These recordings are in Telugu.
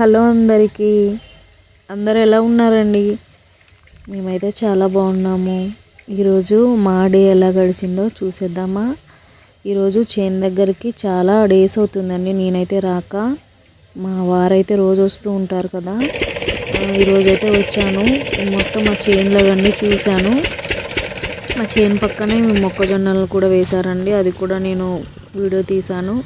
హలో అందరికీ. అందరు ఎలా ఉన్నారండి? మేమైతే చాలా బాగున్నాము. ఈరోజు మా డే ఎలా గడిచిందో చూసేద్దామా? ఈరోజు చేను దగ్గరికి చాలా డేస్ అవుతుందండి నేనైతే రాక. మా వారైతే రోజు వస్తూ ఉంటారు కదా. ఈరోజైతే వచ్చాను. మొత్తం మా చేనులు అవన్నీ చూశాను. మా చేను పక్కనే మొక్కజొన్నలు కూడా వేశారండి. అది కూడా నేను వీడియో తీశాను.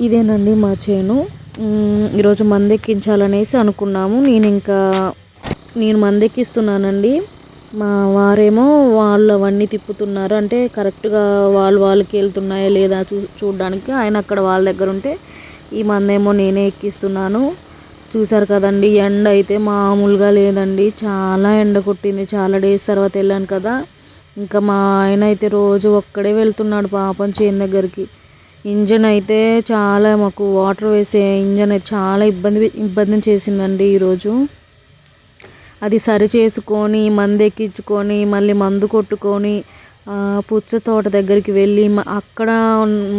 ఇదేనండి మా చేను. ఈరోజు మందెక్కించాలనేసి అనుకున్నాము. నేను ఇంకా నేను మందెక్కిస్తున్నానండి. మా వారేమో వాళ్ళు అవన్నీ తిప్పుతున్నారు. అంటే కరెక్ట్గా వాళ్ళు వాళ్ళకి వెళ్తున్నాయా లేదా చూ చూడడానికి. ఆయన అక్కడ వాళ్ళ దగ్గర ఉంటే ఈ మందేమో నేనే ఎక్కిస్తున్నాను. చూసారు కదండి ఎండ అయితే మామూలుగా లేదండి. చాలా ఎండ కొట్టింది. చాలా డేస్ తర్వాత వెళ్ళాను కదా. ఇంకా మా ఆయన అయితే రోజు ఒక్కడే వెళ్తున్నాడు పాపం చేను దగ్గరికి. ఇంజన్ అయితే చాలా మాకు వాటర్ వేసే ఇంజన్ అయితే చాలా ఇబ్బంది ఇబ్బంది చేసిందండి ఈరోజు. అది సరి చేసుకొని మందు ఎక్కించుకొని మళ్ళీ మందు కొట్టుకొని పుచ్చ తోట దగ్గరికి వెళ్ళి అక్కడ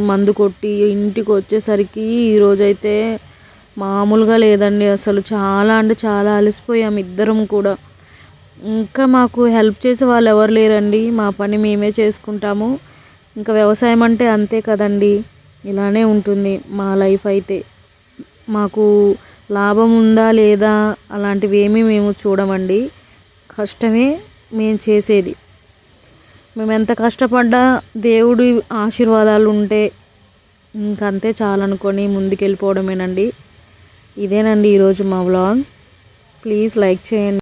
మందు కొట్టి ఇంటికి వచ్చేసరికి ఈరోజైతే మామూలుగా లేదండి. అసలు చాలా అంటే చాలా అలసిపోయాం ఇద్దరం కూడా. ఇంకా మాకు హెల్ప్ చేసే వాళ్ళు ఎవరు లేరండి. మా పని మేమే చేసుకుంటాము. ఇంకా వ్యవసాయం అంటే అంతే కదండి. ఇలానే ఉంటుంది మా లైఫ్ అయితే. మాకు లాభం ఉందా లేదా అలాంటివి ఏమీ మేము చూడమండి. కష్టమే మేము చేసేది. మేము ఎంత కష్టపడ్డా దేవుడి ఆశీర్వాదాలు ఉంటే ఇంకంతే చాలనుకొని ముందుకెళ్ళిపోవడమేనండి. ఇదేనండి ఈరోజు మా వ్లాగ్. ప్లీజ్ లైక్ చేయండి.